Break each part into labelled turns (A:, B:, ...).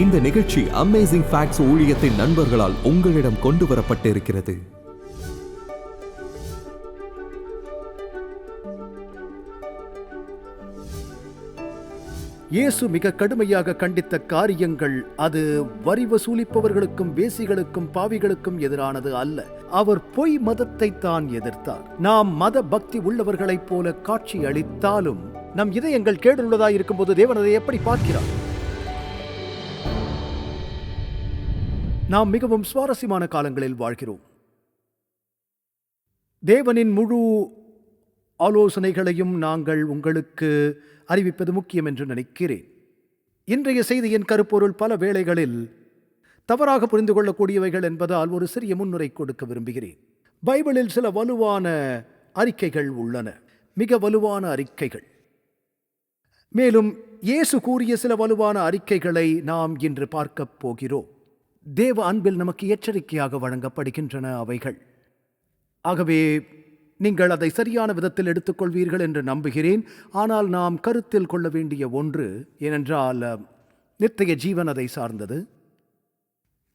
A: இந்த நிகழ்ச்சி amazing facts ஊழியத்தின் நண்பர்களால் உங்களிடம் கொண்டு வரப்பட்டிருக்கிறது.
B: இயேசு மிக கடுமையாக கண்டித்த காரியங்கள் அது வரி வசூலிப்பவர்களுக்கும் வேசிகளுக்கும் பாவிகளுக்கும் எதிரானது அல்ல. அவர் பொய் மதத்தை தான் எதிர்த்தார். நாம் மத பக்தி உள்ளவர்களைப் போல காட்சி அளித்தாலும் நம் இதயங்கள் கேடுள்ளதாய் இருக்கும்போது தேவன் அதை எப்படி பார்க்கிறார்? நாம் மிகவும் சுவாரஸ்யமான காலங்களில் வாழ்கிறோம். தேவனின் முழு ஆலோசனைகளையும் நாங்கள் உங்களுக்கு அறிவிப்பது முக்கியம் என்று நினைக்கிறேன். இன்றைய செய்தியின் கருப்பொருள் பல வேளைகளில் தவறாக புரிந்து கொள்ளக்கூடியவைகள் என்பதால் ஒரு சிறிய முன்னுரை கொடுக்க விரும்புகிறேன். பைபிளில் சில வலுவான அறிக்கைகள் உள்ளன. மிக வலுவான அறிக்கைகள். மேலும் இயேசு கூறிய சில வலுவான அறிக்கைகளை நாம் இன்று பார்க்கப் போகிறோம். தேவ அன்பில் நமக்கு எச்சரிக்கையாக வழங்கப்படுகின்றன அவைகள். ஆகவே நீங்கள் அதை சரியான விதத்தில் எடுத்துக்கொள்வீர்கள் என்று நம்புகிறேன். ஆனால் நாம் கருத்தில் கொள்ள வேண்டிய ஒன்று ஏனென்றால் அஹ், நித்திய ஜீவன் அதை சார்ந்தது.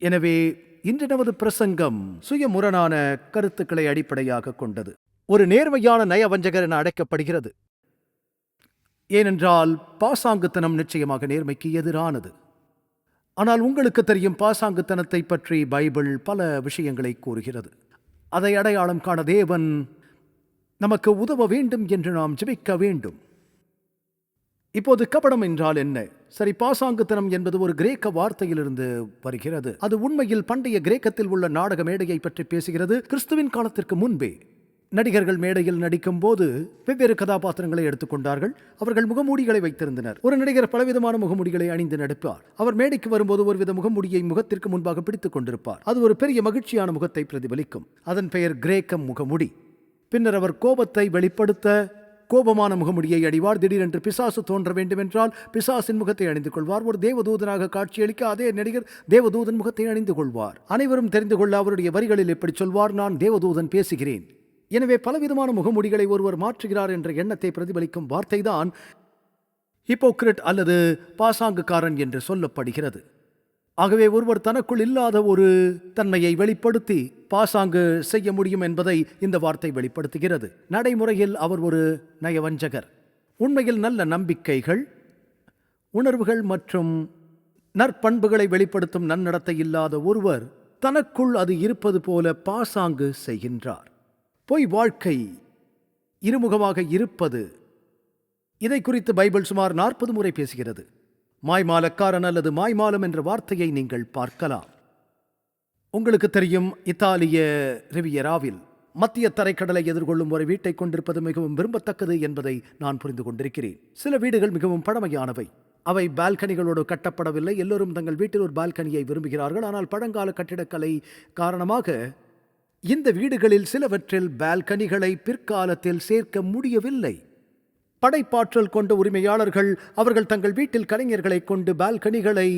B: எனவே இன்று நமது பிரசங்கம் சுயமுரணான கருத்துக்களை அடிப்படையாக கொண்டது. ஒரு நேர்மையான நயவஞ்சகர் என அழைக்கப்படுகிறது. ஏனென்றால் பாசாங்குத்தனம் நிச்சயமாக நேர்மைக்கு எதிரானது. ஆனால் உங்களுக்கு தெரியும் பாசாங்குத்தனத்தை பற்றி பைபிள் பல விஷயங்களை கூறுகிறது. அதை அடையாளம் காண தேவன் நமக்கு உதவ வேண்டும் என்று நாம் ஜெபிக்க வேண்டும். இப்போது கபடம் என்றால் என்ன? சரி பாசாங்குத்தனம் என்பது ஒரு கிரேக்க வார்த்தையிலிருந்து வருகிறது. அது உண்மையில் பண்டைய கிரேக்கத்தில் உள்ள நாடக மேடையை பற்றி பேசுகிறது. கிறிஸ்துவின் காலத்திற்கு முன்பே. நடிகர்கள் மேடையில் நடிக்கும் போது வெவ்வேறு கதாபாத்திரங்களை எடுத்துக்கொண்டார்கள் அவர்கள் முகமூடிகளை வைத்திருந்தனர். ஒரு நடிகர் பலவிதமான முகமூடிகளை அணிந்து நடிப்பார். அவர் மேடைக்கு வரும்போது ஒருவித முகமூடியை முகத்திற்கு முன்பாக பிடித்துக் கொண்டிருப்பார். அது ஒரு பெரிய மகிழ்ச்சியான முகத்தை பிரதிபலிக்கும். அதன் பெயர் கிரேக்கம் முகமுடி. பின்னர் அவர் கோபத்தை வெளிப்படுத்த கோபமான முகமுடியை அடிவார். திடீரென்று பிசாசு தோன்ற வேண்டுமென்றால் பிசாசின் முகத்தை அணிந்து கொள்வார். ஒரு தேவதூதனாக காட்சியளிக்க அதே நடிகர் தேவதூதன் முகத்தை அணிந்து கொள்வார். அனைவரும் தெரிந்து கொள்ள அவருடைய வரிகளில் எப்படி சொல்வார்? நான் தேவதூதன் பேசுகிறேன். எனவே பலவிதமான முகமுடிகளை ஒருவர் மாற்றுகிறார் என்ற எண்ணத்தை பிரதிபலிக்கும் வார்த்தைதான் ஹிப்போக்ரிட் அல்லது பாசாங்குக்காரன் என்று சொல்லப்படுகிறது. ஆகவே ஒருவர் தனக்குள் இல்லாத ஒரு தன்மையை வெளிப்படுத்தி பாசாங்கு செய்ய முடியும் என்பதை இந்த வார்த்தை வெளிப்படுத்துகிறது. நடைமுறையில் அவர் ஒரு நயவஞ்சகர். உண்மையில் நல்ல நம்பிக்கைகள் உணர்வுகள் மற்றும் நற்பண்புகளை வெளிப்படுத்தும் நன்னடத்தை இல்லாத ஒருவர் தனக்குள் அது இருப்பது போல பாசாங்கு செய்கின்றார். பொய் வாழ்க்கை இருமுகமாக இருப்பது. இதை குறித்து பைபிள் சுமார் நாற்பது முறை பேசுகிறது. மாய்மாலக்காரன் அல்லது மாய்மாலம் என்ற வார்த்தையை நீங்கள் பார்க்கலாம். உங்களுக்கு தெரியும் இத்தாலிய ரிவியராவில் மத்திய தரைக்கடலை எதிர்கொள்ளும் ஒரு வீட்டை கொண்டிருப்பது மிகவும் விரும்பத்தக்கது என்பதை நான் புரிந்து கொண்டிருக்கிறேன். சில வீடுகள் மிகவும் பழமையானவை. அவை பால்கனிகளோடு கட்டப்படவில்லை. எல்லோரும் தங்கள் வீட்டில் ஒரு பால்கனியை விரும்புகிறார்கள். ஆனால் பழங்கால கட்டிடக்கலை காரணமாக இந்த வீடுகளில் சிலவற்றில் பால்கனிகளை பிற்காலத்தில் சேர்க்க முடியவில்லை. படைப்பாற்றல் கொண்ட உரிமையாளர்கள் அவர்கள் தங்கள் வீட்டில் கலைஞர்களை கொண்டு பால்கனிகளை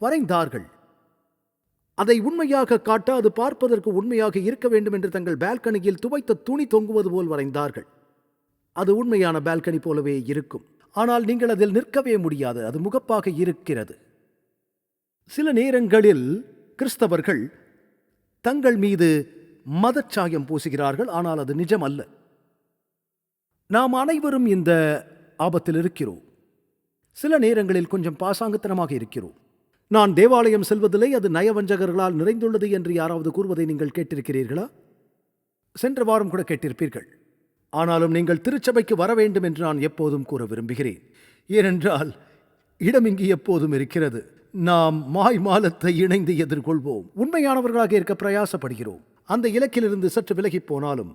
B: வரைந்தார்கள். அதை உண்மையாக காட்ட அது பார்ப்பதற்கு உண்மையாக இருக்க வேண்டும் என்று தங்கள் பால்கனியில் துவைத்த துணி தொங்குவது போல் வரைந்தார்கள். அது உண்மையான பால்கனி போலவே இருக்கும். ஆனால் நீங்கள் அதில் நிற்கவே முடியாது. அது முகப்பாக இருக்கிறது. சில நேரங்களில் கிறிஸ்தவர்கள் தங்கள் மீது மதச்சாயம் பூசுகிறார்கள் ஆனால் அது நிஜம் அல்ல நாம் அனைவரும் இந்த ஆபத்தில் இருக்கிறோம். சில நேரங்களில் கொஞ்சம் பாசாங்குத்தனமாக இருக்கிறோம். நான் தேவாலயம் செல்வதில்லை அது நயவஞ்சகர்களால் நிறைந்துள்ளது என்று யாராவது கூறுவதை நீங்கள் கேட்டிருக்கிறீர்களா? சென்ற வாரம் கூட கேட்டிருப்பீர்கள். ஆனாலும் நீங்கள் திருச்சபைக்கு வர வேண்டும் என்று நான் எப்போதும் கூற விரும்புகிறேன். ஏனென்றால் இடம் இங்கு எப்போதும் இருக்கிறது. நாம் மாய் மாலத்தை இணைந்து எதிர்கொள்வோம். உண்மையானவர்களாக இருக்க பிரயாசப்படுகிறோம். அந்த இலக்கிலிருந்து சற்று விலகிப் போனாலும்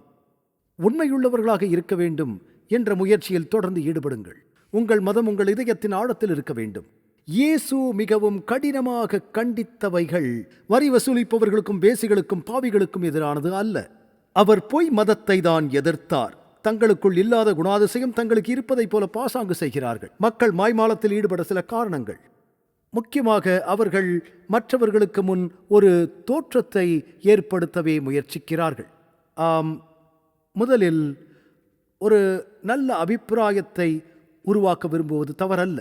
B: உண்மையுள்ளவர்களாக இருக்க வேண்டும் என்ற முயற்சியில் தொடர்ந்து ஈடுபடுங்கள். உங்கள் மதம் உங்கள் இதயத்தின் ஆழத்தில் இருக்க வேண்டும். இயேசு மிகவும் கடினமாக கண்டித்தவைகள் வரி வசூலிப்பவர்களுக்கும் பேசிகளுக்கும் பாவிகளுக்கும் எதிரானது அல்ல. அவர் பொய் மதத்தை தான் எதிர்த்தார். தங்களுக்குள் இல்லாத குணாதிசயம் தங்களுக்கு இருப்பதைப் போல பாசாங்கு செய்கிறார்கள். மக்கள் மாய்மாலத்தில் ஈடுபட சில காரணங்கள். முக்கியமாக அவர்கள் மற்றவர்களுக்கு முன் ஒரு தோற்றத்தை ஏற்படுத்தவே முயற்சிக்கிறார்கள். ஆம் முதலில் ஒரு நல்ல அபிப்பிராயத்தை உருவாக்க விரும்புவது தவறல்ல.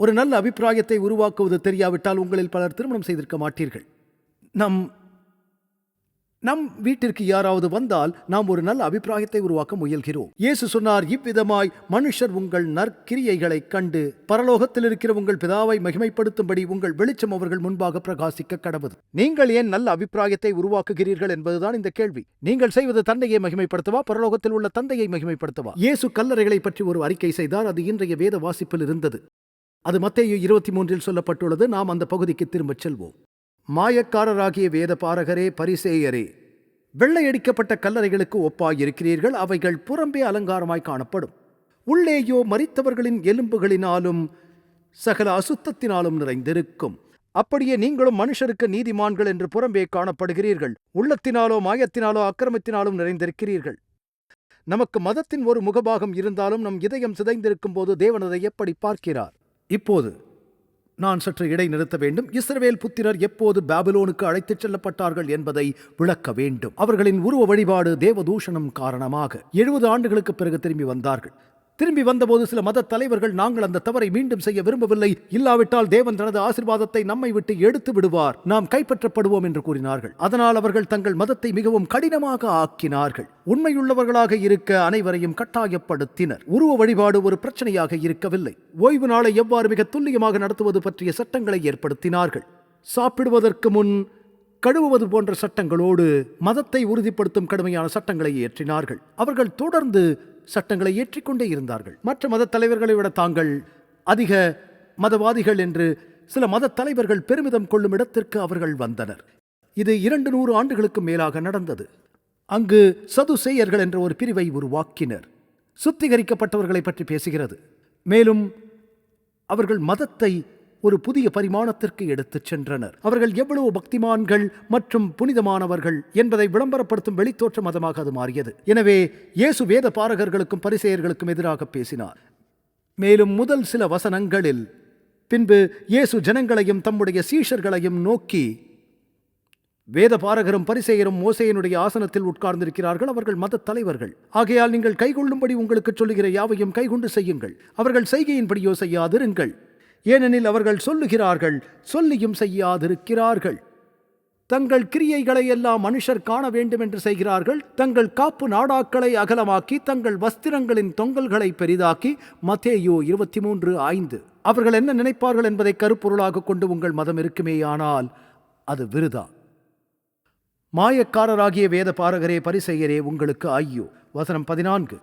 B: ஒரு நல்ல அபிப்பிராயத்தை உருவாக்குவது தெரியாவிட்டால் உங்களில் பலர் திருமணம் செய்திருக்க மாட்டீர்கள். நம் நம் வீட்டிற்கு யாராவது வந்தால் நாம் ஒரு நல்ல அபிப்பிராயத்தை உருவாக்க முயல்கிறோம். இயேசு சொன்னார் இவ்விதமாய் மனுஷர் உங்கள் நற்கிரியைகளைக் கண்டு பரலோகத்தில் இருக்கிற உங்கள் பிதாவை மகிமைப்படுத்தும்படி உங்கள் வெளிச்சம் அவர்கள் முன்பாக பிரகாசிக்க கடவுது நீங்கள் ஏன் நல்ல அபிப்பிராயத்தை உருவாக்குகிறீர்கள் என்பதுதான் இந்த கேள்வி. நீங்கள் செய்வது தந்தையை மகிமைப்படுத்தவா பரலோகத்தில் உள்ள தந்தையை மகிமைப்படுத்தவா? இயேசு கல்லறைகளை பற்றி ஒரு அறிக்கை செய்தார் அது இன்றைய வேத வாசிப்பில் இருந்தது. அது மத்தேயு இருபத்தி மூன்றில் சொல்லப்பட்டுள்ளது நாம் அந்த பகுதிக்கு திரும்பச் செல்வோம். மாயக்காரராகிய வேதபாரகரே பரிசேயரே வெள்ளையடிக்கப்பட்ட கல்லறைகளுக்கு ஒப்பாயிருக்கிறீர்கள் அவைகள் புறம்பே அலங்காரமாய் காணப்படும். உள்ளேயோ மறித்தவர்களின் எலும்புகளினாலும் சகல அசுத்தத்தினாலும் நிறைந்திருக்கும். அப்படியே நீங்களும் மனுஷருக்கு நீதிமான்கள் என்று புறம்பே காணப்படுகிறீர்கள். உள்ளத்தினாலோ மாயத்தினாலோ அக்கிரமத்தினாலும் நிறைந்திருக்கிறீர்கள். நமக்கு மதத்தின் ஒரு முகபாகம் இருந்தாலும் நம் இதயம் சிதைந்திருக்கும் போது தேவனதை எப்படி பார்க்கிறார்? இப்போது நான் சற்று இடை நிறுத்த வேண்டும். இஸ்ரவேல் புத்திரர் எப்போது பாபிலோனுக்கு அழைத்துச் செல்லப்பட்டார்கள் என்பதை விளக்க வேண்டும். அவர்களின் உருவ வழிபாடு தேவதூஷணம் காரணமாக. எழுபது ஆண்டுகளுக்கு பிறகு திரும்பி வந்தார்கள். திரும்பி வந்தபோது சில மத தலைவர்கள் நாங்கள் அந்த தவறை மீண்டும் செய்ய விரும்பவில்லை. இல்லாவிட்டால் தேவன் தனது ஆசிர்வாதத்தை நம்மை விட்டு எடுத்து விடுவார். நாம் கைப்பற்றப்படுவோம் என்று கூறினார்கள். அதனால் அவர்கள் தங்கள் மதத்தை மிகவும் கடினமாக ஆக்கினார்கள். உண்மையுள்ளவர்களாக இருக்க அனைவரையும் கட்டாயப்படுத்தினர். உருவ வழிபாடு ஒரு பிரச்சனையாக இருக்கவில்லை. ஓய்வு நாளை எவ்வாறு மிக துல்லியமாக நடத்துவது பற்றிய சட்டங்களை ஏற்படுத்தினார்கள். சாப்பிடுவதற்கு முன் கழுவுவது போன்ற சட்டங்களோடு மதத்தை உறுதிப்படுத்தும் கடுமையான சட்டங்களை ஏற்றினார்கள். அவர்கள் தொடர்ந்து சட்டங்களை ஏற்றிக்கொண்டே இருந்தார்கள். மற்ற மத தலைவர்களை விட தாங்கள் அதிக மதவாதிகள் என்று சில மத தலைவர்கள் பெருமிதம் கொள்ளும் இடத்திற்கு அவர்கள் வந்தனர். இது இரண்டு நூறு ஆண்டுகளுக்கு மேலாக நடந்தது. அங்கு சதுசேயர்கள் என்ற ஒரு பிரிவை உருவாக்கினர். சுத்திகரிக்கப்பட்டவர்களை பற்றி பேசுகிறது. மேலும் அவர்கள் மதத்தை ஒரு புதிய பரிமாணத்திற்கு எடுத்துச் சென்றனர். அவர்கள் எவ்வளவு பக்திமான்கள் மற்றும் புனிதமானவர்கள் என்பதை விளம்பரப்படுத்தும் வெளித்தோற்ற மதமாக அது மாறியது. எனவே இயேசு வேத பாரகர்களுக்கும் பரிசெயர்களுக்கும் எதிராக பேசினார். மேலும் முதல் சில வசனங்களில் பின்பு இயேசு ஜனங்களையும் தம்முடைய சீஷர்களையும் நோக்கி வேத பாரகரும் பரிசேயரும் மோசேயனுடைய ஆசனத்தில் உட்கார்ந்திருக்கிறார்கள் அவர்கள் மத தலைவர்கள். ஆகையால் நீங்கள் கைகொள்ளும்படி உங்களுக்கு சொல்லுகிற யாவையும் கைகொண்டு செய்யுங்கள். அவர்கள் செய்கையின்படியோ செய்யாதிருங்கள். ஏனெனில் அவர்கள் சொல்லுகிறார்கள் சொல்லியும் செய்யாதிருக்கிறார்கள். தங்கள் கிரியைகளை எல்லாம் மனுஷர் காண வேண்டும் என்று செய்கிறார்கள் தங்கள் காப்பு நாடாக்களை அகலமாக்கி தங்கள் வஸ்திரங்களின் தொங்கல்களை பெரிதாக்கி மத்தேயோ இருபத்தி மூன்று ஐந்து. அவர்கள் என்ன நினைப்பார்கள் என்பதை கருப்பொருளாக கொண்டு உங்கள் மதம் இருக்குமேயானால் அது விருதா? மாயக்காரராகிய வேத பாரகரே பரிசெயரே உங்களுக்கு ஐயோ. வசனம் பதினான்கு.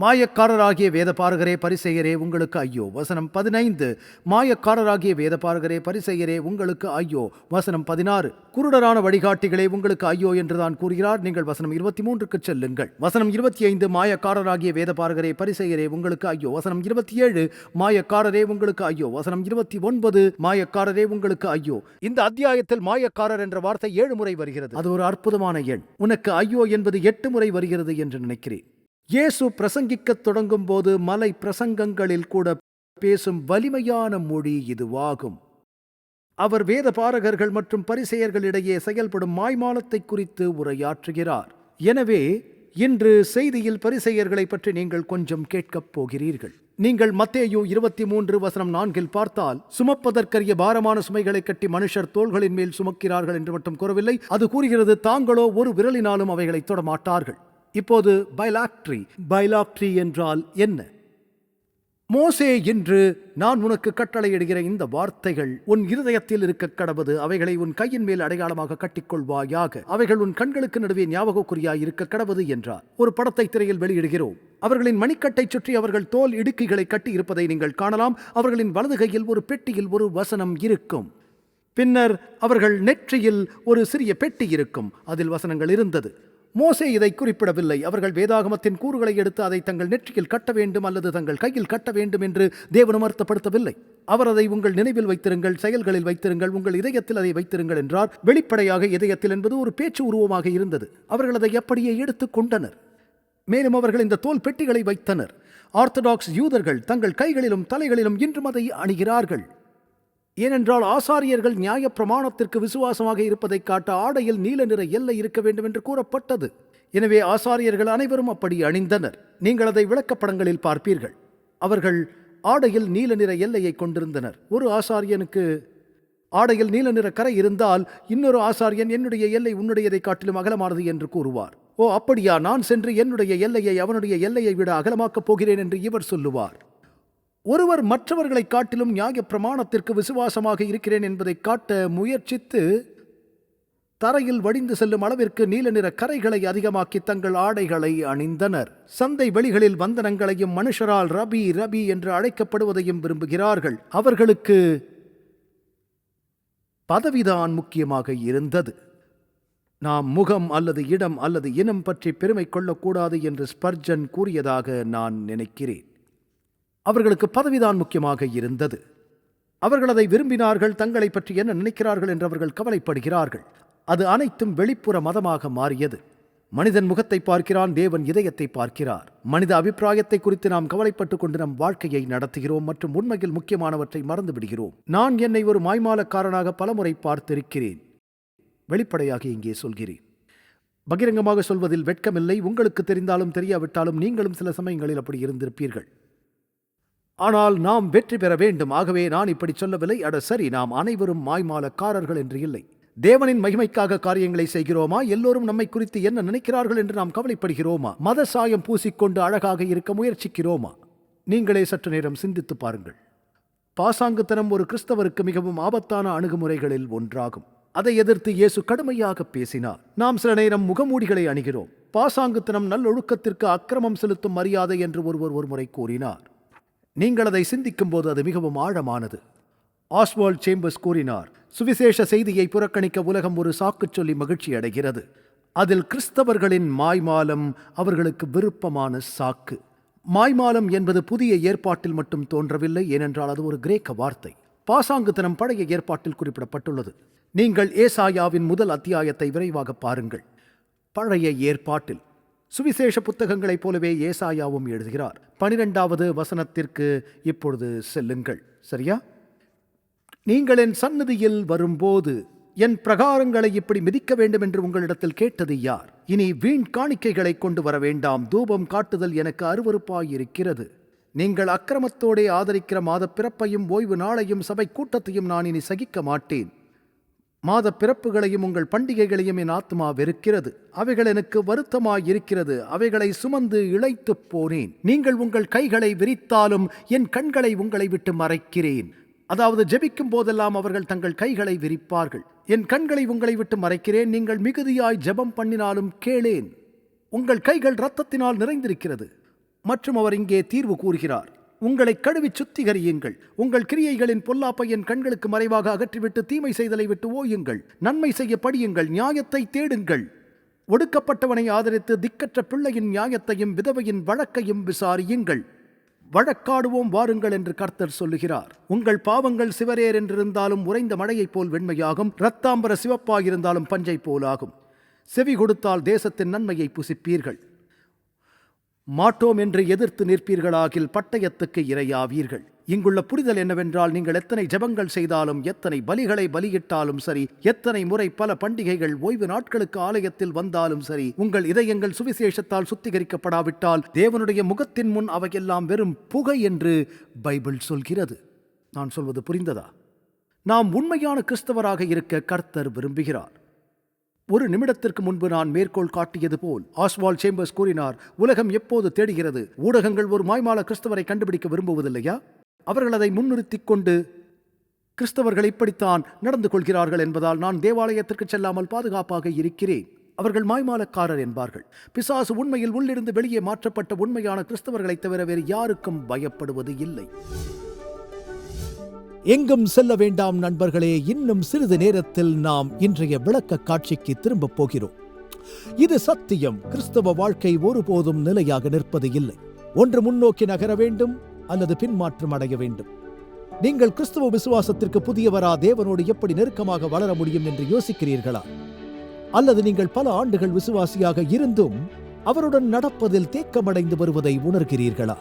B: மாயக்காரராகிய வேதபாரகரே பரிசெயரே உங்களுக்கு ஐயோ. வசனம் பதினைந்து. மாயக்காரராகிய வேதபாரகரே பரிசெயரே உங்களுக்கு ஐயோ. வசனம் பதினாறு. குருடரான வழிகாட்டிகளே உங்களுக்கு ஐயோ என்றுதான் கூறுகிறார். நீங்கள் வசனம் இருபத்தி மூன்றுக்கு செல்லுங்கள். வசனம் இருபத்தி ஐந்து மாயக்காரராகிய வேதபாரகரே பரிசெயரே உங்களுக்கு ஐயோ. வசனம் இருபத்தி ஏழு மாயக்காரரே உங்களுக்கு ஐயோ. வசனம் இருபத்தி ஒன்பது மாயக்காரரே உங்களுக்கு ஐயோ. இந்த அத்தியாயத்தில் மாயக்காரர் என்ற வார்த்தை ஏழு முறை வருகிறது. அது ஒரு அற்புதமான எண். உனக்கு ஐயோ என்பது எட்டு முறை வருகிறது என்று நினைக்கிறேன். இயேசு பிரசங்கிக்கத் தொடங்கும் போது மலை பிரசங்கங்களில் கூட பேசும் வலிமையான மொழி இதுவாகும். அவர் வேத பாரகர்கள் மற்றும் பரிசெயர்களிடையே செயல்படும் மாய்மாலத்தை குறித்து உரையாற்றுகிறார். எனவே இன்று செய்தியில் பரிசெயர்களை பற்றி நீங்கள் கொஞ்சம் கேட்கப் போகிறீர்கள். நீங்கள் மத்தேயு இருபத்தி மூன்று வசனம் நான்கில் பார்த்தால் சுமப்பதற்கரிய பாரமான சுமைகளை கட்டி மனுஷர் தோள்களின் மேல் சுமக்கிறார்கள் என்று மட்டும் கூறவில்லை. அது கூறுகிறது தாங்களோ ஒரு விரலினாலும் அவைகளை தொடமாட்டார்கள் இப்போது பைலாக்ட்ரி பைலாக்ட்ரி என்றால் என்ன? மோசே என்று நான் உனக்கு கட்டளையிடுகிற இந்த வார்த்தைகள் உன் இருதயத்தில் இருக்க கடவது அவைகளை உன் கையின் மேல் அடையாளமாக கட்டிக்கொள்வாயாக அவைகள் உன் கண்களுக்கு நடுவே ஞாபகக்குறியாய் இருக்க கடவது என்றார். ஒரு படத்தை திரையில் வெளியிடுகிறோம். அவர்களின் மணிக்கட்டை சுற்றி அவர்கள் தோல் இடுக்கிகளை கட்டி இருப்பதை நீங்கள் காணலாம். அவர்களின் வலது கையில் ஒரு பெட்டியில் ஒரு வசனம் இருக்கும். பின்னர் அவர்கள் நெற்றியில் ஒரு சிறிய பெட்டி இருக்கும். அதில் வசனங்கள் இருந்தது. மோசே இதை குறிப்பிடவில்லை. அவர்கள் வேதாகமத்தின் கூறுகளை எடுத்து அதை தங்கள் நெற்றியில் கட்ட வேண்டும் அல்லது தங்கள் கையில் கட்ட வேண்டும் என்று தேவன் அமர்த்தப்படுத்தவில்லை அவர் அதை உங்கள் நினைவில் வைத்திருங்கள் செயல்களில் வைத்திருங்கள் உங்கள் இதயத்தில் அதை வைத்திருங்கள் என்றார். வெளிப்படையாக இதயத்தில் என்பது ஒரு பேச்சு உருவமாக இருந்தது. அவர்கள் அதை அப்படியே எடுத்துக் கொண்டனர். மேலும் அவர்கள் இந்த தோல் பெட்டிகளை வைத்தனர். ஆர்த்தடாக்ஸ் யூதர்கள் தங்கள் கைகளிலும் தலைகளிலும் இன்றும் அதை அணிகிறார்கள். ஏனென்றால் ஆசாரியர்கள் நியாய பிரமாணத்திற்கு விசுவாசமாக இருப்பதைக் காட்ட ஆடையில் நீல நிற எல்லை இருக்க வேண்டும் என்று கூறப்பட்டது. எனவே ஆசாரியர்கள் அனைவரும் அப்படி அணிந்தனர். நீங்கள் அதை விளக்கப்படங்களில் பார்ப்பீர்கள். அவர்கள் ஆடையில் நீல நிற எல்லையை கொண்டிருந்தனர். ஒரு ஆசாரியனுக்கு ஆடையில் நீல நிற கரை இருந்தால் இன்னொரு ஆசாரியன் என்னுடைய எல்லை உன்னுடையதை காட்டிலும் அகலமானது என்று கூறுவார். ஓ அப்படியா? நான் சென்று என்னுடைய எல்லையை அவனுடைய எல்லையை விட அகலமாக்கப் போகிறேன் என்று இவர் சொல்லுவார். ஒருவர் மற்றவர்களை காட்டிலும் நியாய பிரமாணத்திற்கு விசுவாசமாக இருக்கிறேன் என்பதை காட்ட முயற்சித்து தரையில் வடிந்து செல்லும் அளவிற்கு நீல நிற கரைகளை அதிகமாக்கி தங்கள் ஆடைகளை அணிந்தனர். சந்தை வெளிகளில் வந்தனங்களையும் மனுஷரால் ரபி ரபி என்று அழைக்கப்படுவதையும் விரும்புகிறார்கள். அவர்களுக்கு பதவிதான் முக்கியமாக இருந்தது. நாம் முகம் அல்லது இடம் அல்லது இனம் பற்றி பெருமை கொள்ளக்கூடாது என்று ஸ்பர்ஜன் கூறியதாக நான் நினைக்கிறேன். அவர்களுக்கு பதவிதான் முக்கியமாக இருந்தது. அவர்கள் அதை விரும்பினார்கள் தங்களை பற்றி என்ன நினைக்கிறார்கள் என்று அவர்கள் கவலைப்படுகிறார்கள். அது அனைத்தும் வெளிப்புற மதமாக மாறியது. மனிதன் முகத்தை பார்க்கிறான் தேவன் இதயத்தை பார்க்கிறார். மனித அபிப்பிராயத்தை குறித்து நாம் கவலைப்பட்டுக் கொண்டு நம் வாழ்க்கையை நடத்துகிறோம் மற்றும் உண்மையில் முக்கியமானவற்றை மறந்து விடுகிறோம் நான் என்னை ஒரு மாய்மாலக்காரனாக பலமுறை பார்த்திருக்கிறேன். வெளிப்படையாக இங்கே சொல்கிறேன். பகிரங்கமாக சொல்வதில் வெட்கமில்லை. உங்களுக்கு தெரிந்தாலும் தெரியாவிட்டாலும் நீங்களும் சில சமயங்களில் அப்படி இருந்திருப்பீர்கள். ஆனால் நாம் வெற்றி பெற வேண்டும். ஆகவே நான் இப்படி சொல்லவில்லை. அட சரி நாம் அனைவரும் மாய்மாலக்காரர்கள் என்று இல்லை. தேவனின் மகிமைக்காக காரியங்களை செய்கிறோமா? எல்லோரும் நம்மை குறித்து என்ன நினைக்கிறார்கள் என்று நாம் கவலைப்படுகிறோமா? மத சாயம் பூசிக்கொண்டு அழகாக இருக்க முயற்சிக்கிறோமா? நீங்களே சற்று நேரம் சிந்தித்து பாருங்கள். பாசாங்குத்தனம் ஒரு கிறிஸ்தவருக்கு மிகவும் ஆபத்தான அணுகுமுறைகளில் ஒன்றாகும். அதை எதிர்த்து இயேசு கடுமையாக பேசினார். நாம் சில நேரம் முகமூடிகளை அணிகிறோம். பாசாங்குத்தனம் நல்லொழுக்கத்திற்கு அக்கிரமம் செலுத்தும் மரியாதை என்று ஒருவர் ஒருமுறை கூறினார். நீங்கள் அதை சிந்திக்கும் போது அது மிகவும் ஆழமானது. ஆஸ்வால் சேம்பர்ஸ் கூறினார் சுவிசேஷ செய்தியை புறக்கணிக்க உலகம் ஒரு சாக்குச் சொல்லி மகிழ்ச்சி அடைகிறது. அதில் கிறிஸ்தவர்களின் மாய்மாலம் அவர்களுக்கு விருப்பமான சாக்கு. மாய்மாலம் என்பது புதிய ஏற்பாட்டில் மட்டும் தோன்றவில்லை ஏனென்றால் அது ஒரு கிரேக்க வார்த்தை. பாசாங்குத்தனம் பழைய ஏற்பாட்டில் குறிப்பிடப்பட்டுள்ளது. நீங்கள் ஏசாயாவின் முதல் அத்தியாயத்தை விரைவாக பாருங்கள். பழைய ஏற்பாட்டில் சுவிசேஷ புத்தகங்களைப் போலவே ஏசாயாவும் எழுதுகிறார். பனிரெண்டாவது வசனத்திற்கு இப்பொழுது செல்லுங்கள். சரியா? நீங்கள் என் சந்நிதியில் வரும்போது என் பிரகாரங்களை இப்படி மிதிக்க வேண்டும் என்று உங்களிடத்தில் கேட்டது யார்? இனி வீண் காணிக்கைகளை கொண்டு வர வேண்டாம். தூபம் காட்டுதல் எனக்கு அருவருப்பாயிருக்கிறது. நீங்கள் அக்கிரமத்தோடே ஆதரிக்கிற மாத பிறப்பையும் ஓய்வு நாளையும் சபை கூட்டத்தையும் நான் இனி சகிக்க மாட்டேன். மாத பிறப்புகளையும் உங்கள் பண்டிகைகளையும் என் ஆத்மா வெறுக்கிறது. அவைகள் எனக்கு வருத்தமாயிருக்கிறது. அவைகளை சுமந்து இழைத்துப் போனேன். நீங்கள் உங்கள் கைகளை விரித்தாலும் என் கண்களை உங்களை விட்டு மறைக்கிறேன். அதாவது ஜெபிக்கும் போதெல்லாம் அவர்கள் தங்கள் கைகளை விரிப்பார்கள். என் கண்களை உங்களை விட்டு மறைக்கிறேன். நீங்கள் மிகுதியாய் ஜெபம் பண்ணினாலும் கேளேன். உங்கள் கைகள் இரத்தத்தினால் நிறைந்திருக்கிறது. மற்றும் அவர் இங்கே தீர்வு கூறுகிறார். உங்களை கழுவி சுத்திகரியுங்கள். உங்கள் கிரியைகளின் பொல்லாப்பையன் கண்களுக்கு மறைவாக அகற்றிவிட்டு தீமை செய்தலை விட்டு ஓயுங்கள். நன்மை செய்ய படியுங்கள். நியாயத்தை தேடுங்கள். ஒடுக்கப்பட்டவனை ஆதரித்து திக்கற்ற பிள்ளையின் நியாயத்தையும் விதவையின் வழக்கையும் விசாரியுங்கள். வழக்காடுவோம் வாருங்கள் என்று கர்த்தர் சொல்லுகிறார். உங்கள் பாவங்கள் சிவரேர் என்றிருந்தாலும் உறைந்த மழையைப் போல் வெண்மையாகும். இரத்தாம்பர சிவப்பாயிருந்தாலும் பஞ்சை போலாகும். செவி கொடுத்தால் தேசத்தின் நன்மையை புசிப்பீர்கள். மாட்டோம் என்று எதிர்த்து நிற்பீர்களாகில் பட்டயத்துக்கு இரையாவீர்கள். இங்குள்ள புரிதல் என்னவென்றால் நீங்கள் எத்தனை ஜெபங்கள் செய்தாலும் எத்தனை பலிகளை பலியிட்டாலும் சரி எத்தனை முறை பல பண்டிகைகள் ஓய்வு நாட்களுக்கு ஆலயத்தில் வந்தாலும் சரி உங்கள் இதயங்கள் சுவிசேஷத்தால் சுத்திகரிக்கப்படாவிட்டால் தேவனுடைய முகத்தின் முன் அவையெல்லாம் வெறும் புகை என்று பைபிள் சொல்கிறது. நான் சொல்வது புரிந்ததா? நாம் உண்மையான கிறிஸ்தவராக இருக்க கர்த்தர் விரும்புகிறார். ஒரு நிமிடத்திற்கு முன்பு நான் மேற்கோள் காட்டியது போல் ஆஸ்வால் சேம்பர்ஸ் கூறினார் உலகம் எப்போது தேடுகிறது? ஊடகங்கள் ஒரு மாய்மால கிறிஸ்தவரை கண்டுபிடிக்க விரும்புவதில்லையா? அவர்கள் அதை முன்னிறுத்திக் கொண்டு கிறிஸ்தவர்கள் இப்படித்தான் நடந்து கொள்கிறார்கள் என்பதால் நான் தேவாலயத்திற்கு செல்லாமல் பாதுகாப்பாக இருக்கிறேன். அவர்கள் மாய்மாலக்காரர் என்பார்கள். பிசாசு உண்மையில் உள்ளிருந்து வெளியே மாற்றப்பட்ட உண்மையான கிறிஸ்தவர்களைத் தவிர வேறு யாருக்கும் பயப்படுவது இல்லை எங்கும் செல்ல வேண்டாம் நண்பர்களே இன்னும் சிறிது நேரத்தில் நாம் இன்றைய விளக்க காட்சிக்கு திரும்பப் போகிறோம். இது சத்தியம். கிறிஸ்தவ வாழ்க்கை ஒருபோதும் நிலையாக நிற்பது இல்லை. ஒன்று முன்னோக்கி நகர வேண்டும் அல்லது பின்மாற்றம் அடைய வேண்டும். நீங்கள் கிறிஸ்தவ விசுவாசத்திற்கு புதியவரா தேவனோடு எப்படி நெருக்கமாக வளர முடியும் என்று யோசிக்கிறீர்களா? அல்லது நீங்கள் பல ஆண்டுகள் விசுவாசியாக இருந்தும் அவருடன் நடப்பதில் தேக்கமடைந்து வருவதை உணர்கிறீர்களா?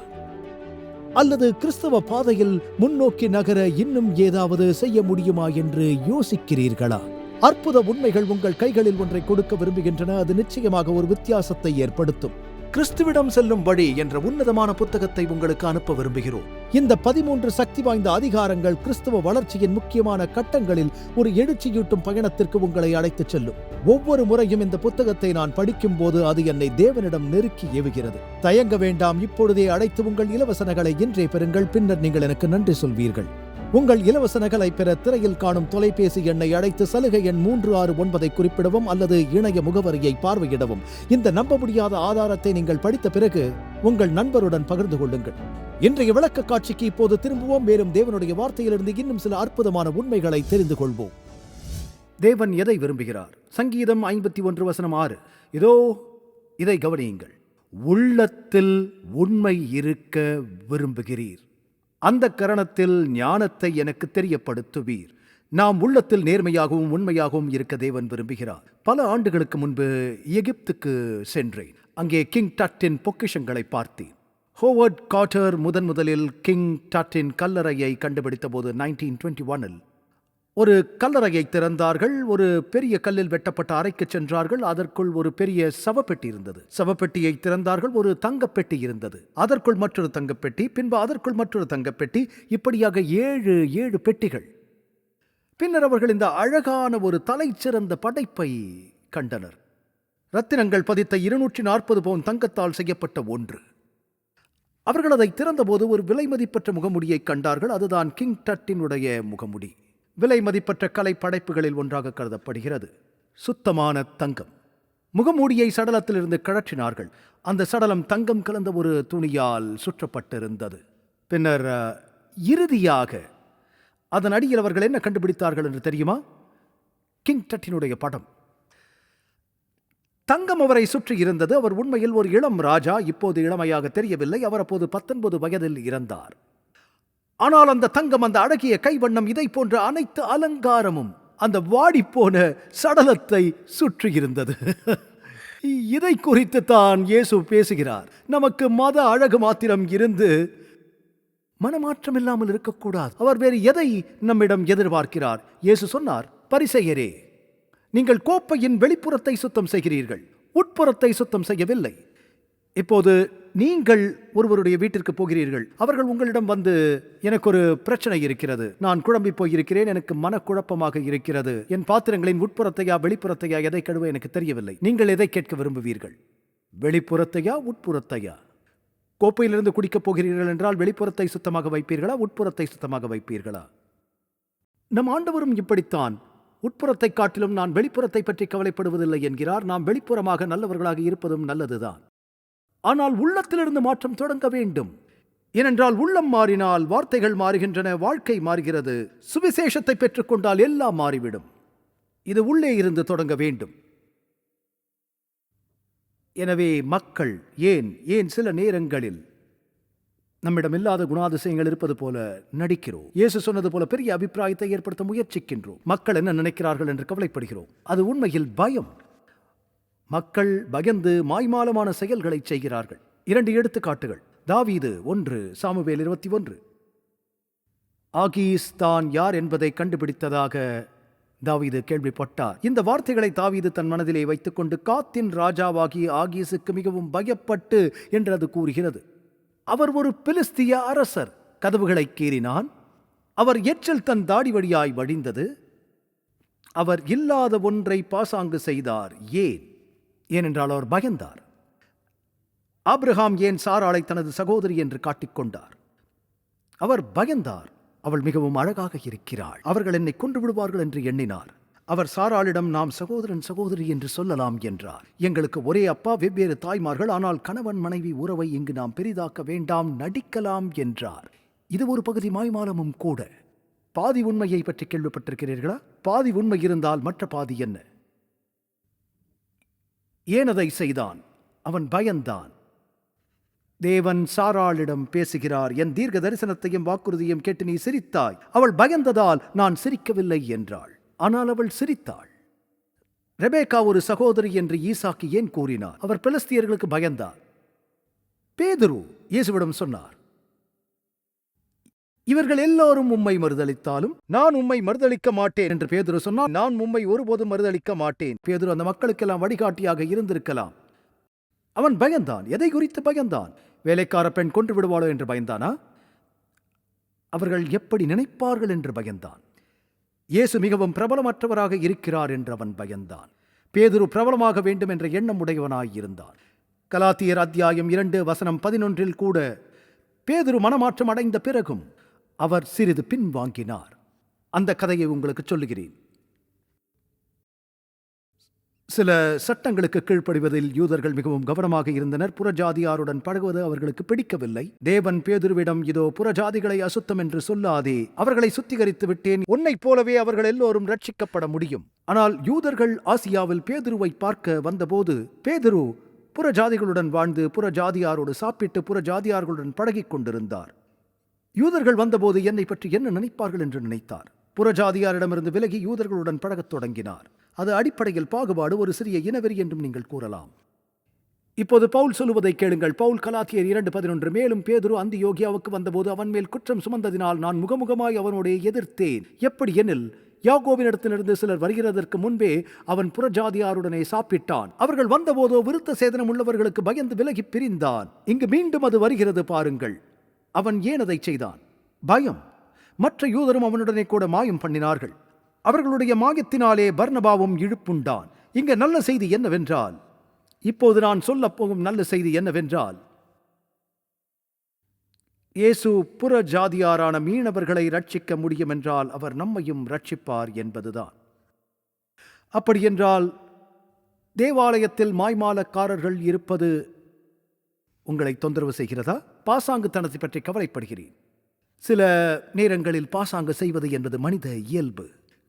B: அல்லது கிறிஸ்தவ பாதையில் முன்னோக்கி நகர இன்னும் ஏதாவது செய்ய முடியுமா என்று யோசிக்கிறீர்களா? அற்புத உண்மைகள் உங்கள் கைகளில் ஒன்றை கொடுக்க விரும்புகின்றன அது நிச்சயமாக ஒரு வித்தியாசத்தை ஏற்படுத்தும். கிறிஸ்துவிடம் செல்லும் வழி என்ற உன்னதமான புத்தகத்தை உங்களுக்கு அனுப்ப விரும்புகிறோம்.
C: இந்த பதிமூன்று சக்தி வாய்ந்த அதிகாரங்கள் கிறிஸ்துவ வளர்ச்சியின் முக்கியமான கட்டங்களில் ஒரு எழுச்சியூட்டும் பயணத்திற்கு உங்களை அழைத்துச் செல்லும். ஒவ்வொரு முறையும் இந்த புத்தகத்தை நான் படிக்கும் போது அது என்னை தேவனிடம் நெருக்கி ஏவுகிறது. தயங்க வேண்டாம் இப்பொழுதே அழைத்து உங்கள் இலவசனங்களை இன்றே பெறுங்கள். பின்னர் நீங்கள் எனக்கு நன்றி சொல்வீர்கள். உங்கள் இலவச நகலை பெற திரையில் காணும் தொலைபேசி எண்ணை அழைத்து சலுகை எண் மூன்று ஆறு ஒன்பதை குறிப்பிடவும் அல்லது இணைய முகவரியை பார்வையிடவும். இந்த நம்ப முடியாத ஆதாரத்தை நீங்கள் படித்த பிறகு உங்கள் நண்பருடன் பகிர்ந்து கொள்ளுங்கள். இன்றைய விளக்க காட்சிக்கு இப்போது திரும்புவோம். மேலும் தேவனுடைய வார்த்தையிலிருந்து இன்னும் சில அற்புதமான உண்மைகளை தெரிந்து கொள்வோம்.
B: தேவன் எதை விரும்புகிறார்? சங்கீதம் ஐம்பத்தி ஒன்று வசனம் ஆறு. இதோ இதை கவனியுங்கள். உள்ளத்தில் உண்மை இருக்க விரும்புகிறீர். அந்த கரணத்தில் ஞானத்தை எனக்கு தெரியப்படுத்துவீர். நாம் உள்ளத்தில் நேர்மையாகவும் உண்மையாகவும் இருக்க தேவன் விரும்புகிறார். பல ஆண்டுகளுக்கு முன்பு எகிப்துக்கு சென்றேன். அங்கே கிங் டட்டின் பொக்கிஷங்களை பார்த்தேன். ஹோவர்ட் காட்டர் முதன் முதலில் கிங் டட்டின் கல்லறையை கண்டுபிடித்த போது நைன்டீன் டுவெண்ட்டி ஒனில் ஒரு கல்லறையை திறந்தார்கள் ஒரு பெரிய கல்லில் வெட்டப்பட்ட அறைக்கு சென்றார்கள் அதற்குள் ஒரு பெரிய சவப்பெட்டி இருந்தது. சவப்பெட்டியை திறந்தார்கள் ஒரு தங்கப்பெட்டி இருந்தது. அதற்குள் மற்றொரு தங்கப்பெட்டி பின்பு அதற்குள் மற்றொரு தங்கப்பெட்டி இப்படியாக ஏழு ஏழு பெட்டிகள். பின்னர் அவர்கள் இந்த அழகான ஒரு தலைச்சிறந்த படைப்பை கண்டனர். ரத்தினங்கள் பதித்த இருநூற்றி நாற்பது பவுன் தங்கத்தால் செய்யப்பட்ட ஒன்று. அவர்கள் அதை திறந்தபோது ஒரு விலைமதிப்பற்ற முகமுடியை கண்டார்கள் அதுதான் கிங் டட்டினுடைய முகமுடி. விலை மதிப்பற்ற கலை படைப்புகளில் ஒன்றாக கருதப்படுகிறது. சுத்தமான தங்கம். முகமூடியை சடலத்திலிருந்து கழற்றினார்கள். அந்த சடலம் தங்கம் கலந்த ஒரு துணியால் சுற்றப்பட்டிருந்தது. பின்னர் இறுதியாக அதன் அடியில் அவர்கள் என்ன கண்டுபிடித்தார்கள் என்று தெரியுமா? கிங் டட்டினுடைய படம். தங்கம் அவரை சுற்றி இருந்தது. அவர் உண்மையில் ஒரு இளம் ராஜா. இப்போது இளமையாக தெரியவில்லை. அவர் அப்போது பத்தொன்பது வயதில் இறந்தார். ஆனால் அந்த தங்கம் அந்த அழகிய கைவண்ணம் இதை போன்ற அனைத்து அலங்காரமும் அந்த வாடிப்போன சடலத்தை சுற்றியிருந்தது. இதை குறித்து தான் இயேசு பேசுகிறார். நமக்கு மத அழகு மாத்திரம் இருந்து மனமாற்றம் இல்லாமல் இருக்கக்கூடாது. அவர் வேறு எதை நம்மிடம் எதிர்பார்க்கிறார்? இயேசு சொன்னார் பரிசெயரே நீங்கள் கோப்பையின் வெளிப்புறத்தை சுத்தம் செய்கிறீர்கள். உட்புறத்தை சுத்தம் செய்யவில்லை. இப்போது நீங்கள் ஒருவருடைய வீட்டிற்கு போகிறீர்கள். அவர்கள் உங்களிடம் வந்து எனக்கு ஒரு பிரச்சனை இருக்கிறது. நான் குழம்பி போயிருக்கிறேன். எனக்கு மனக்குழப்பமாக இருக்கிறது. என் பாத்திரங்களின் உட்புறத்தையா வெளிப்புறத்தையா எதை கழுவ எனக்கு தெரியவில்லை. நீங்கள் எதை கேட்க விரும்புவீர்கள்? வெளிப்புறத்தையா உட்புறத்தையா? கோப்பையிலிருந்து குடிக்கப் போகிறீர்கள் என்றால் வெளிப்புறத்தை சுத்தமாக வைப்பீர்களா உட்புறத்தை சுத்தமாக வைப்பீர்களா? நம் ஆண்டவரும் இப்படித்தான். உட்புறத்தை காட்டிலும் நான் வெளிப்புறத்தை பற்றி கவலைப்படுவதில்லை என்கிறார். நாம் வெளிப்புறமாக நல்லவர்களாக இருப்பதும் நல்லதுதான். ஆனால் உள்ளத்திலிருந்து மாற்றம் தொடங்க வேண்டும். ஏனென்றால் உள்ளம் மாறினால் வார்த்தைகள் மாறுகின்றன வாழ்க்கை மாறுகிறது சுவிசேஷத்தை பெற்றுக்கொண்டால் எல்லாம் மாறிவிடும். இது உள்ளே இருந்து தொடங்க வேண்டும். எனவே மக்கள் ஏன் ஏன் சில நேரங்களில் நம்மிடம் இல்லாத குணாதிசயங்கள் இருப்பது போல நடிக்கிறோம்? இயேசு சொன்னது போல பெரிய அபிப்பிராயத்தை ஏற்படுத்த முயற்சிக்கின்றோம். மக்கள் என்ன நினைக்கிறார்கள் என்று கவலைப்படுகிறோம். அது உண்மையில் பயம். மக்கள் பயந்து மாய்மாலமான செயல்களை செய்கிறார்கள். இரண்டு எடுத்துக்காட்டுகள். தாவீது ஒன்று சாமுவேல் இருபத்தி ஒன்று. ஆகீஸ் தான் யார் என்பதை கண்டுபிடித்ததாக தாவீது கேள்விப்பட்டார். இந்த வார்த்தைகளை தாவீது தன் மனதிலே வைத்துக்கொண்டு காத்தின் ராஜாவாகி ஆகீஸுக்கு மிகவும் பயப்பட்டு என்று அது கூறுகிறது. அவர் ஒரு பிலிஸ்திய அரசர். கதவுகளை கீறினான். அவர் எச்சல் தன் தாடி வழியாய் வழிந்தது. அவர் இல்லாத ஒன்றை பாசாங்கு செய்தார். ஏன்? ஏனென்றால் அவர் பயந்தார். ஆப்ரஹாம் ஏன் சாராளை தனது சகோதரி என்று காட்டிக்கொண்டார் அவர் பயந்தார். அவள் மிகவும் அழகாக இருக்கிறாள். அவர்கள் என்னை கொன்று விடுவார்கள் என்று எண்ணினார். அவர் சாராளிடம் நாம் சகோதரன் சகோதரி என்று சொல்லலாம் என்றார். எங்களுக்கு ஒரே அப்பா வெவ்வேறு தாய்மார்கள் ஆனால் கணவன் மனைவி உறவை இங்கு நாம் பெரிதாக்க வேண்டாம் நடிக்கலாம் என்றார். இது ஒரு பகுதி மாய்மாலமும் கூட. பாதி உண்மையை பற்றி கேள்விப்பட்டிருக்கிறீர்களா? பாதி உண்மை இருந்தால் மற்ற பாதி என்ன? ஏன் அதை செய்தான்? அவன் பயந்தான். தேவன் சாராளிடம் பேசுகிறார் என் தீர்க்க தரிசனத்தையும் வாக்குறுதியும் கேட்டு நீ சிரித்தாய். அவள் பயந்ததால் நான் சிரிக்கவில்லை என்றாள். ஆனால் அவள் சிரித்தாள். ரெபேக்கா ஒரு சகோதரி என்று ஈசாக்கு ஏன் கூறினார்? அவர் பெலஸ்தியர்களுக்கு பயந்தார். பேதுரு இயேசுவிடம் சொன்னார் இவர்கள் எல்லோரும் உம்மை மறுதளித்தாலும் நான் உம்மை மறுதளிக்க மாட்டேன் என்று பேதுரு சொன்னால் நான் உம்மை ஒருபோதும் மறுதளிக்க மாட்டேன். பேதுரு அந்த மக்களுக்கெல்லாம் வழிகாட்டியாக இருந்திருக்கலாம். அவன் பயந்தான். எதை குறித்து பயந்தான்? வேலைக்கார பெண் கொன்று விடுவாளோ என்று பயந்தானா? அவர்கள் எப்படி நினைப்பார்கள் என்று பயந்தான். இயேசு மிகவும் பிரபலமற்றவராக இருக்கிறார் என்று அவன் பயந்தான். பேதுரு பிரபலமாக வேண்டும் என்ற எண்ணம் உடையவனாயிருந்தான். கலாத்தியர் அத்தியாயம் இரண்டு வசனம் பதினொன்றில் கூட பேதுரு மனமாற்றம் அடைந்த பிறகும் அவர் சிறிது பின் வாங்கினார். அந்த கதையை உங்களுக்கு சொல்லுகிறேன். சில சட்டங்களுக்கு கீழ்ப்படிவதில் யூதர்கள் மிகவும் கவனமாக இருந்தனர். புறஜாதியாருடன் பழகுவது அவர்களுக்கு பிடிக்கவில்லை. தேவன் பேதுருவிடம் இதோ புறஜாதிகளை அசுத்தம் என்று சொல்லாதே அவர்களை சுத்திகரித்து விட்டேன். உன்னைப் போலவே அவர்கள் எல்லோரும் ரட்சிக்கப்பட முடியும். ஆனால் யூதர்கள் ஆசியாவில் பேதுருவை பார்க்க வந்தபோது பேதுரு புறஜாதிகளுடன் வாழ்ந்து புறஜாதியாரோடு சாப்பிட்டு புறஜாதியார்களுடன் பழகிக் கொண்டிருந்தார். யூதர்கள் வந்தபோது என்னை பற்றி என்ன நினைப்பார்கள் என்று நினைத்தார். புறஜாதியாரிடமிருந்து விலகி யூதர்களுடன் பழகத் தொடங்கினார். அது அடிப்படையில் பாகுபாடு ஒரு சிறிய இனவெறி என்றும் நீங்கள் கூறலாம். இப்போது பவுல் சொல்லுவதை கேளுங்கள். பவுல் கலாத்தியர் இரண்டு பதினொன்று மேலும் பேதுரு அந்த யோகியாவுக்கு வந்தபோது அவன் மேல் குற்றம் சுமந்ததினால் நான் முகமுகமாய் அவனுடைய எதிர்த்தேன். எப்படி எனில் யாகோவினிடத்திலிருந்து சிலர் வருகிறதற்கு முன்பே அவன் புறஜாதியாருடனே சாப்பிட்டான். அவர்கள் வந்தபோதோ விருத்த சேதனம் உள்ளவர்களுக்கு பயந்து விலகி பிரிந்தான். இங்கு மீண்டும் அது வருகிறது பாருங்கள். அவன் ஏன் அதை செய்தான்? பயம். மற்ற யூதரும் அவனுடனே கூட மாயம் பண்ணினார்கள். அவர்களுடைய மாயத்தினாலே பர்ணபாவும் இழுப்புண்டான். இங்க நல்ல செய்தி என்னவென்றால் இப்போது நான் சொல்லப் போகும் நல்ல செய்தி என்னவென்றால் இயேசு புற ஜாதியாரான மீனவர்களை ரட்சிக்க முடியும் என்றால் அவர் நம்மையும் ரட்சிப்பார் என்பதுதான். அப்படியென்றால் தேவாலயத்தில் மாய்மாலக்காரர்கள் இருப்பது உங்களை தொந்தரவு செய்கிறதா? பாசாங்குத்தனத்தை பற்றி கவலைப்படுகிறேன். சில நேரங்களில் பாசாங்கு செய்வது என்பது மனித இயல்பு.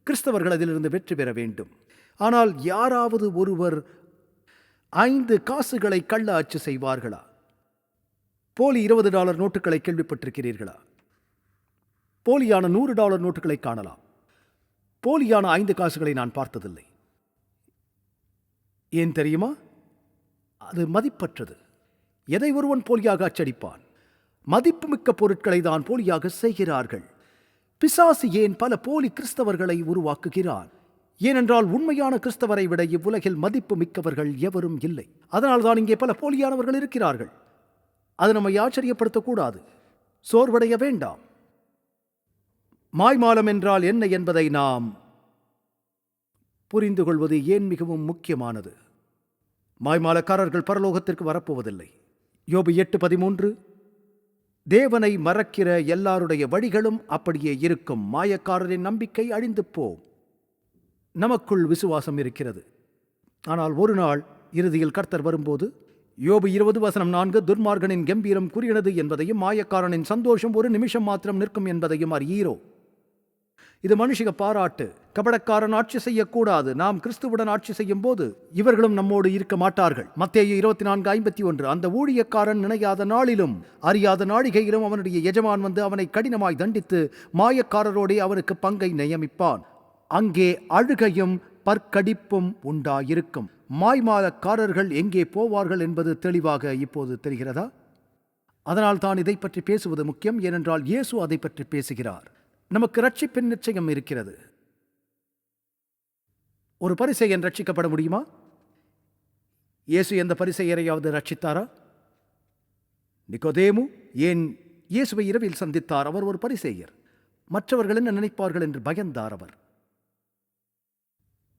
B: கிறிஸ்தவர்கள் அதிலிருந்து வெற்றி பெற வேண்டும். ஆனால் யாராவது ஒருவர் ஐந்து காசுகளை கள்ள அச்சு செய்வார்களா? போலி இருபது டாலர் நோட்டுகளை கேள்விப்பட்டிருக்கிறீர்களா? போலியான நூறு டாலர் நோட்டுகளை காணலாம். போலியான ஐந்து காசுகளை நான் பார்த்ததில்லை. ஏன் தெரியுமா? அது மதிப்பற்றது. எதை ஒருவன் போலியாக அச்சடிப்பான்? மதிப்புமிக்க பொருட்களை தான் போலியாக செய்கிறார்கள். பிசாசு ஏன் பல போலி கிறிஸ்தவர்களை உருவாக்குகிறான் ஏனென்றால் உண்மையான கிறிஸ்தவரை விட இவ்வுலகில் மதிப்பு மிக்கவர்கள் எவரும் இல்லை. அதனால்தான் இங்கே பல போலியானவர்கள் இருக்கிறார்கள். அது நம்மை ஆச்சரியப்படுத்தக்கூடாது. சோர்வடைய வேண்டாம். மாய்மாலம் என்றால் என்ன என்பதை நாம் புரிந்து கொள்வது ஏன் மிகவும் முக்கியமானது? மாய்மாலக்காரர்கள் பரலோகத்திற்கு வரப்போவதில்லை. யோபு எட்டு பதிமூன்று தேவனை மறக்கிற எல்லாருடைய வழிகளும் அப்படியே இருக்கும். மாயக்காரரின் நம்பிக்கை அழிந்து போம் நமக்குள் விசுவாசம் இருக்கிறது. ஆனால் ஒரு நாள் இறுதியில் கர்த்தர் வரும்போது யோபு இருபது வசனம் நான்கு துர்மார்கனின் கம்பீரம் குறியினது என்பதையும் மாயக்காரனின் சந்தோஷம் ஒரு நிமிஷம் மாத்திரம் நிற்கும் என்பதையும் அறியீரோ? இது மனுஷிக பாராட்டு. கபடக்காரன் ஆட்சி செய்யக்கூடாது. நாம் கிறிஸ்துவுடன் ஆட்சி செய்யும் போது இவர்களும் நம்மோடு இருக்க மாட்டார்கள். மத்தேயு இருபத்தி நான்கு ஐம்பத்தி ஒன்று அந்த ஊழியக்காரன் நினையாத நாளிலும் அறியாத நாழிகையிலும் அவனுடைய எஜமான் வந்து அவனை கடினமாய் தண்டித்து மாயக்காரரோடே அவனுக்கு பங்கை நியமிப்பான். அங்கே அழுகையும் பற்கடிப்பும் உண்டாயிருக்கும். மாய்மாலக்காரர்கள் எங்கே போவார்கள் என்பது தெளிவாக இப்போது தெரிகிறதா? அதனால் தான் இதை பற்றி பேசுவது முக்கியம். ஏனென்றால் இயேசு அதை பற்றி பேசுகிறார். நமக்கு ரட்சிப்பின் நிச்சயம் இருக்கிறது. ஒரு பரிசெயன் ரட்சிக்கப்பட முடியுமா? இயேசு எந்த பரிசெயரையாவது ரட்சித்தாரா நிக்கோதேமு ஏன் இயேசுவை இரவில் சந்தித்தார்? அவர் ஒரு பரிசேயர். மற்றவர்கள் என்ன நினைப்பார்கள் என்று பயந்தார் அவர்.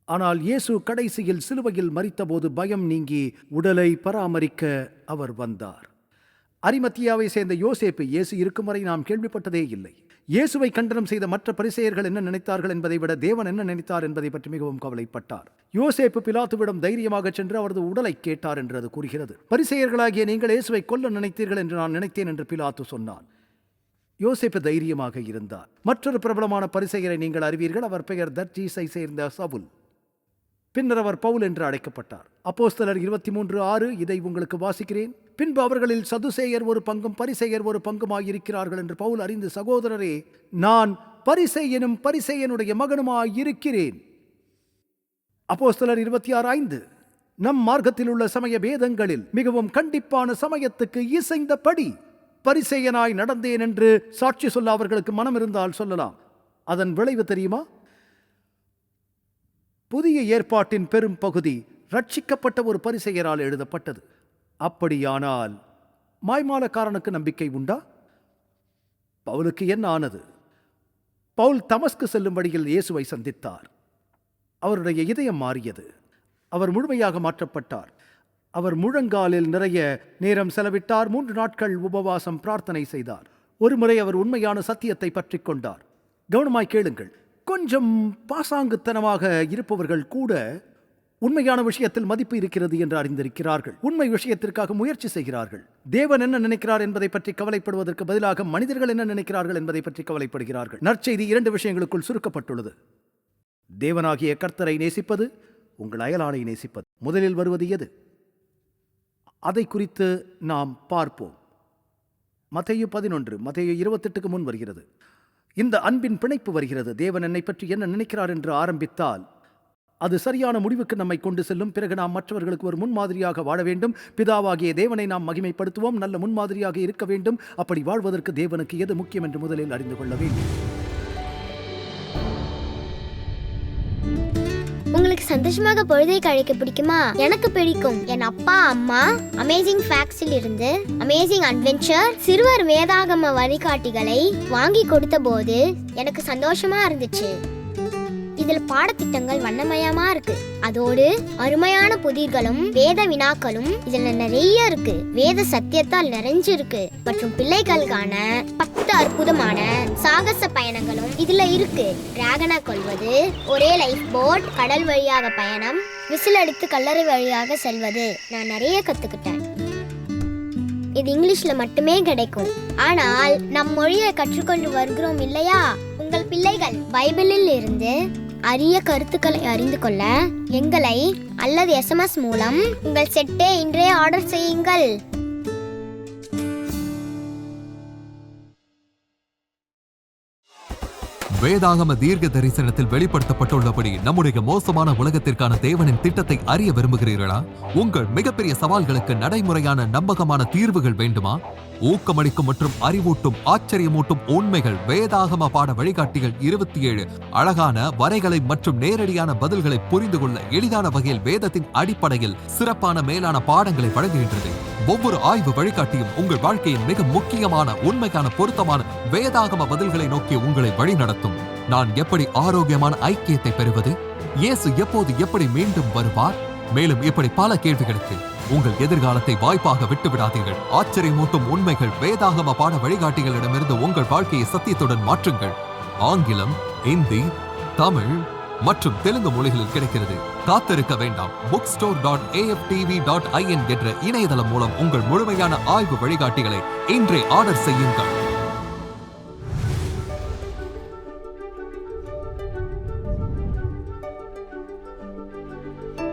B: ஆனால் இயேசு கடைசியில் சிலுவையில் மறித்தபோது பயம் நீங்கி உடலை பராமரிக்க அவர் வந்தார். அரிமத்தியாவை சேர்ந்த யோசேப்பு இயேசு இருக்கும் வரை நாம் கேள்விப்பட்டதே இல்லை. இயேசுவை கண்டனம் செய்த மற்ற பரிசெயர்கள் என்ன நினைத்தார்கள் என்பதை விட தேவன் என்ன நினைத்தார் என்பதை பற்றி மிகவும் கவலைப்பட்டார். யோசேப்பு பிலாத்துவிடம் தைரியமாக சென்று அவரது உடலை கேட்டார் என்று அது கூறுகிறது. பரிசெயர்களாகிய நீங்கள் இயேசுவை கொல்ல நினைத்தீர்கள் என்று நான் நினைத்தேன் என்று பிலாத்து சொன்னான். யோசேப்பு தைரியமாக இருந்தார். மற்றொரு பிரபலமான பரிசெயரை நீங்கள் அறிவீர்கள். அவர் பெயர் தர்ஜீஸை சேர்ந்த சவுல். பின்னர் அவர் பவுல் என்று அழைக்கப்பட்டார். அப்போஸ்தலர் இருபத்தி மூன்று ஆறு இதை உங்களுக்கு வாசிக்கிறேன். பின்பு அவர்களில் சதுசேயர் ஒரு பங்கும் பரிசெயர் ஒரு பங்குமாயிருக்கிறார்கள் என்று பவுல் அறிந்து சகோதரரே நான் பரிசெயனும் பரிசெயனுடைய மகனுமாயிருக்கிறேன். அப்போஸ்தலர் இருபத்தி ஆறு ஐந்து நம் மார்க்கத்தில் உள்ள சமய பேதங்களில் மிகவும் கண்டிப்பான சமயத்துக்கு இசைந்தபடி பரிசெயனாய் நடந்தேன் என்று சாட்சி சொல்ல அவர்களுக்கு மனம் இருந்தால் சொல்லலாம். அதன் விளைவு தெரியுமா? புதிய ஏற்பாட்டின் பெரும் பகுதி ரட்சிக்கப்பட்ட ஒரு பரிசெயரால் எழுதப்பட்டது. அப்படியானால் மாய்மாலக்காரனுக்கு நம்பிக்கை உண்டா? பவுலுக்கு என்ன ஆனது? பவுல் தமஸ்கு செல்லும் வழியில் இயேசுவை சந்தித்தார். அவருடைய இதயம் மாறியது. அவர் முழுமையாக மாற்றப்பட்டார். அவர் முழங்காலில் நிறைய நேரம் செலவிட்டார். மூன்று நாட்கள் உபவாசம் பிரார்த்தனை செய்தார். ஒருமுறை அவர் உண்மையான சத்தியத்தை பற்றிக் கொண்டார். கவனமாய் கேளுங்கள். கொஞ்சம் பாசாங்குத்தனமாக இருப்பவர்கள் கூட உண்மையான விஷயத்தில் மதிப்பு இருக்கிறது என்று அறிந்திருக்கிறார்கள். உண்மை விஷயத்திற்காக முயற்சி செய்கிறார்கள். தேவன் என்ன நினைக்கிறார் என்பதை பற்றி கவலைப்படுவதற்கு பதிலாக மனிதர்கள் என்ன நினைக்கிறார்கள் என்பதை பற்றி கவலைப்படுகிறார்கள். நற்செய்தி இரண்டு விஷயங்களுக்குள் சுருக்கப்பட்டுள்ளது. தேவனாகிய கர்த்தரை நேசிப்பது உங்கள் அயலானை நேசிப்பது. முதலில் வருவது எது? அதை குறித்து நாம் பார்ப்போம். மத்தையு பதினொன்று மத்தையு இருபத்தெட்டுக்கு முன் வருகிறது. இந்த அன்பின் பிணைப்பு வருகிறது. தேவன் என்னை பற்றி என்ன நினைக்கிறார் என்று ஆரம்பித்தால் அது சரியான முடிவுக்கு நம்மை கொண்டு செல்லும். பிறகு நாம் மற்றவர்களுக்கு ஒரு முன்மாதிரியாக வாழ வேண்டும். பிதாவாகிய தேவனை நாம் மகிமைப்படுத்துவோம். நல்ல முன்மாதிரியாக இருக்க வேண்டும். அப்படி வாழ்வதற்கு தேவனுக்கு எது முக்கியம் என்று முதலில் அறிந்து கொள்ள வேண்டும்.
D: உங்களுக்கு சந்தோஷமாக பொழுதை கழிக்க பிடிக்குமா? எனக்கு பிடிக்கும். என் அப்பா அம்மா அமேசிங் ஃபேக்ஸில் இருந்து அமேசிங் அட்வென்ச்சர் சிறுவர் வேதாகம வழிகாட்டிகளை வாங்கி கொடுத்த போது எனக்கு சந்தோஷமா இருந்துச்சு. இதில் பாடத்திட்டங்கள் வண்ணமயமா இருக்கு. அதோடு அருமையான புதிர்களும் வேத வினாக்களும் இதுல நிறைய இருக்கு. வேத சத்தியத்தால் நிறைஞ்சு இருக்கு. மற்றும் பிள்ளைகளுக்கான பத்து அற்புதமான சாகச பயணங்களும் இதுல இருக்கு. டிராகனை கொள்வது ஒரே லைஃப் போட் கடல் வழியாக பயணம் விசில் அடித்து கல்லறை வழியாக செல்வது. நான் நிறைய கத்துக்கிட்டேன். இது இங்கிலீஷ்ல மட்டுமே கிடைக்கும். ஆனால் நம் மொழியை கற்றுக்கொண்டு வருகிறோம் இல்லையா? உங்கள் பிள்ளைகள் பைபிளில் இருந்து அரிய கருத்துக்களை அறிந்து கொள்ள எங்களை அல்லது எஸ்எம்எஸ் மூலம் உங்கள் செட்டை இன்றே ஆர்டர் செய்யுங்கள்.
A: வேதாகம தீர்க்க தரிசனத்தில் வெளிப்படுத்தப்பட்டுள்ளபடி நம்முடைய மோசமான உலகத்திற்கான தேவனின் திட்டத்தை அறிய விரும்புகிறீர்களா? உங்கள் மிகப்பெரிய சவால்களுக்கு நடைமுறையான நம்பகமான தீர்வுகள் வேண்டுமா? ஊக்கமளிக்கும் மற்றும் அறிவூட்டும் ஆச்சரியமூட்டும் உண்மைகள் வேதாகம பாட வழிகாட்டிகள் இருபத்தி ஏழு அழகான வரைகளை மற்றும் நேரடியான பதில்களை புரிந்து கொள்ள எளிதான வகையில் வேதத்தின் அடிப்படையில் சிறப்பான மேலான பாடங்களை வழங்குகின்றது. ஒவ்வொரு ஆய்வு வழிகாட்டியும் உங்கள் வாழ்க்கையின் மிக முக்கியமான உண்மைக்கான பொருத்தமான வேதாகம பதில்களை நோக்கி உங்களை வழிநடத்தும் நான் எப்படி ஆரோக்கியமான ஐக்கியத்தை பெறுவது? இயேசு எப்போது எப்படி மீண்டும் வருவார்? மேலும் இப்படி பல கேள்விகளுக்கு உங்கள் எதிர்காலத்தை வாய்ப்பாக விட்டுவிடாதீர்கள். ஆச்சரியமூட்டும் உண்மைகள் வேதாகம பாட வழிகாட்டிகளிடமிருந்து உங்கள் வாழ்க்கையை சத்தியத்துடன் மாற்றுங்கள். ஆங்கிலம் இந்தி தமிழ் மற்றும் தெலுங்கு மொழிகளில் கிடைக்கிறது. காத்திருக்க வேண்டாம். Book store dot AFTV dot IN என்ற இணையதளம் மூலம் உங்கள் முழுமையான ஆய்வு வழிகாட்டிகளை இன்றே ஆர்டர் செய்யுங்கள்.